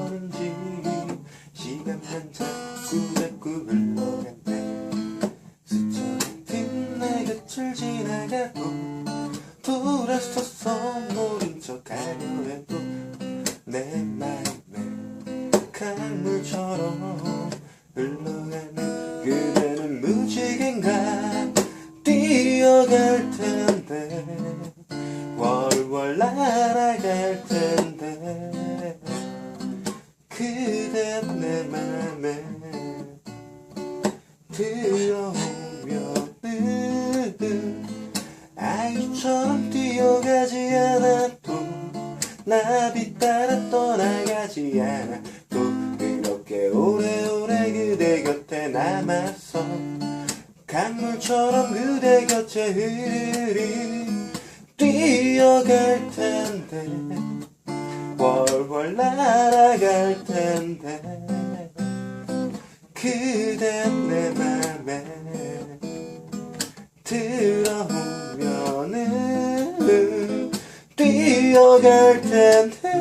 어른지. 시간만 자꾸 자꾸 흘러간대 스쳐간 내 곁을 지나가도 돌아서서 모른 척 하려 해도 내 마음에 강물처럼 흘러가는 그대는 무지개가 뛰어갈 텐데. 월월 날아갈 텐데. 내 맘에 들어오면은 아이처럼 뛰어가지 않아도 나비 따라 떠나가지 않아도 그렇게 오래오래 그대 곁에 남았어 강물처럼 그대 곁에 흐르리 뛰어갈 텐데 월월 날아갈 텐데 그대 내 맘에 들어오면은 뛰어갈 텐데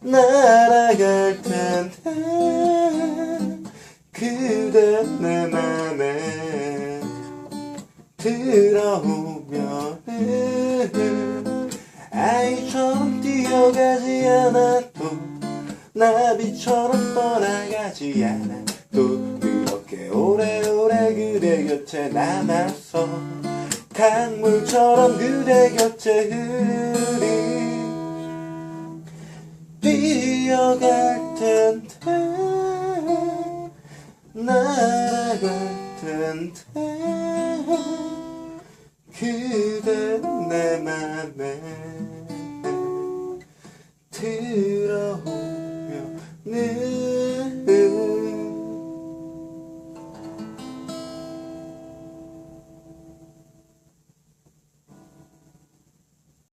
날아갈 텐데 그대 내 맘에 들어오면은 아이처럼 뛰어가지 않아도 나비처럼 떠나가지 않아도 그렇게 오래오래 그대 곁에 남았어 강물처럼 그대 곁에 흐르리 뛰어갈 텐데 날아갈 텐데 그대 내 맘에